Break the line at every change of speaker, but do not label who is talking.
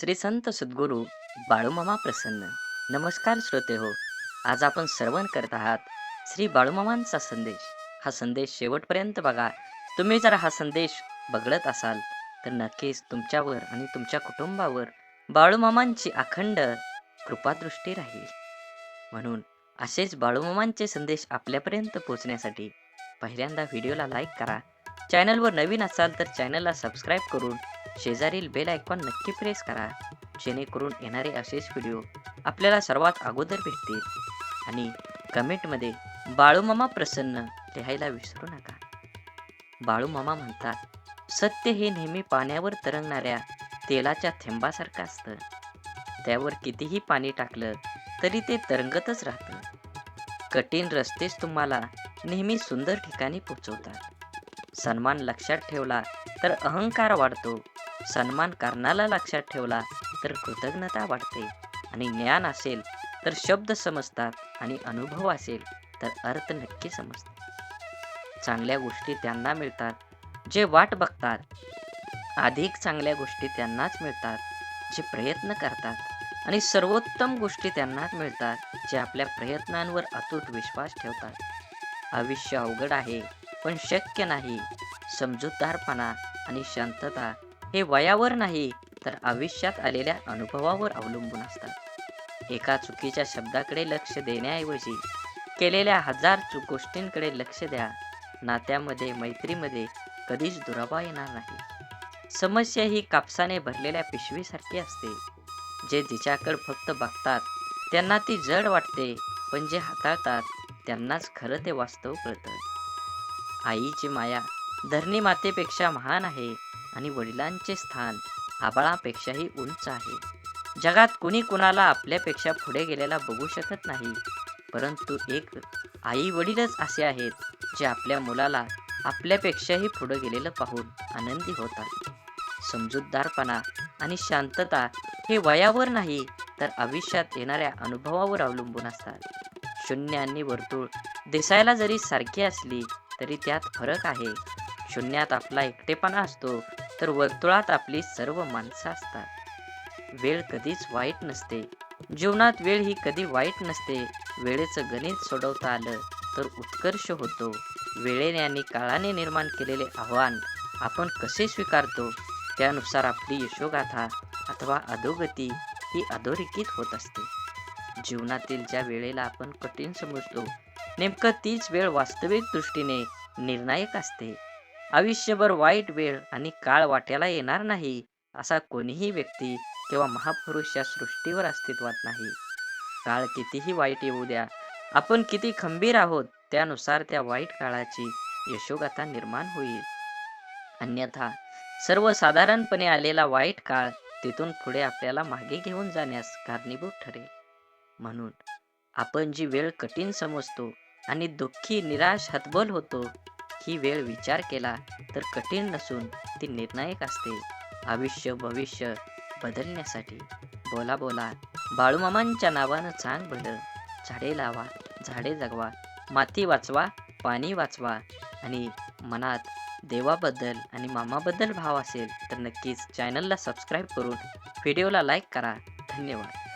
श्री संत सद्गुरू बाळूमामा प्रसन्न. नमस्कार श्रोते हो आज आपण श्रवण करत आहात श्री बाळूमामांचा संदेश. हा संदेश शेवटपर्यंत बघा. तुम्ही जर हा संदेश बघडत असाल तर नक्कीच तुमच्यावर आणि तुमच्या कुटुंबावर बाळूमामांची अखंड कृपादृष्टी राहील. म्हणून असेच बाळूमामांचे संदेश आपल्यापर्यंत पोहोचण्यासाठी पहिल्यांदा व्हिडिओला लाईक करा. चॅनलवर नवीन असाल तर चॅनलला सबस्क्राईब करून शेजारील बेल आयकॉन नक्की प्रेस करा जेणेकरून येणारे असेच व्हिडिओ आपल्याला सर्वात अगोदर भेटतील. आणि कमेंटमध्ये बाळूमामा प्रसन्न लिहायला विसरू नका. बाळूमामा म्हणतात सत्य हे नेहमी पाण्यावर तरंगणाऱ्या तेलाच्या थेंबासारखं असतं. त्यावर कितीही पाणी टाकलं तरी ते तरंगतच राहतं. कठीण रस्तेच तुम्हाला नेहमी सुंदर ठिकाणी पोचवतात. सन्मान लक्षात ठेवला तर अहंकार वाढतो. सन्मान कर्णाला लक्षात ठेवला तर कृतज्ञता वाढते आणि ज्ञान असेल तर शब्द समजतात आणि अनुभव असेल तर अर्थ नक्की समजतात चांगल्या गोष्टी त्यांना मिळतात. जे वाट बघतात अधिक चांगल्या गोष्टी त्यांनाच मिळतात. जे प्रयत्न करतात आणि सर्वोत्तम गोष्टी त्यांनाच मिळतात जे आपल्या प्रयत्नांवर अतूट विश्वास ठेवतात. आयुष्य अवघड आहे पण शक्य नाही. समजूतदारपणा आणि शांतता हे वयावर नाही तर आयुष्यात आलेल्या अनुभवावर अवलंबून असतात. एका चुकीच्या शब्दाकडे लक्ष देण्याऐवजी केलेल्या हजार चूक गोष्टींकडे लक्ष द्या. नात्यामध्ये मैत्रीमध्ये कधीच दुरावा येणार नाही. समस्या ही कापसाने भरलेल्या पिशवीसारखी असते जे जिच्याकडे फक्त बघतात त्यांना ती जड वाटते पण जे हाताळतात त्यांनाच खरं ते वास्तव कळतं. आईची माया धरणी मातेपेक्षा महान आहे आणि वडिलांचे स्थान आबाळापेक्षाही उंच आहे. जगात कुणी कुणाला आपल्यापेक्षा पुढे गेलेला बघू शकत नाही. परंतु एक आई वडीलच असे आहेत जे आपल्या मुलाला आपल्यापेक्षाही पुढे गेलेलं पाहून आनंदी होतात. समजूतदारपणा आणि शांतता हे वयावर नाही तर आयुष्यात येणाऱ्या अनुभवावर अवलंबून असतात. शून्य आणि वर्तुळ दिसायला जरी सारखी असली तरी त्यात फरक आहे. शून्यात आपला एकटेपणा असतो तर वर्तुळात आपली सर्व माणसं असतात. वेळ कधीच वाईट नसते. जीवनात वेळ ही कधी वाईट नसते. वेळेचं गणित सोडवता आलं तर उत्कर्ष होतो. वेळेने आणि काळाने निर्माण केलेले आव्हान आपण कसे स्वीकारतो? त्यानुसार आपली यशोगाथा अथवा अधोगती ही अधोरेखित होत असते. जीवनातील ज्या वेळेला आपण कठीण समजतो नेमकं तीच वेळ वास्तविक दृष्टीने निर्णायक असते. आयुष्यभर वाईट वेळ आणि काळ वाट्याला येणार नाही असा कोणीही व्यक्ती किंवा महापुरुष या सृष्टीवर अस्तित्वात नाही. काळ कितीही वाईट येऊ द्या आपण किती खंबीर आहोत त्यानुसार त्या वाईट काळाची यशोगाथा निर्माण होईल. अन्यथा सर्वसाधारणपणे आलेला वाईट काळ तिथून पुढे आपल्याला मागे घेऊन जाण्यास कारणीभूत ठरेल. म्हणून आपण जी वेळ कठीण समजतो आणि दुःखी निराश हतबल होतो ही वेळ विचार केला तर कठीण नसून ती निर्णायक असते. आयुष्य भविष्य बदलण्यासाठी बोला बोला बाळूमामांच्या नावानं चांग भलं झाडे लावा झाडे जगवा माती वाचवा पाणी वाचवा आणि मनात देवाबद्दल आणि मामाबद्दल भाव असेल तर नक्कीच चॅनलला सबस्क्राईब करून व्हिडिओला लाईक करा. धन्यवाद.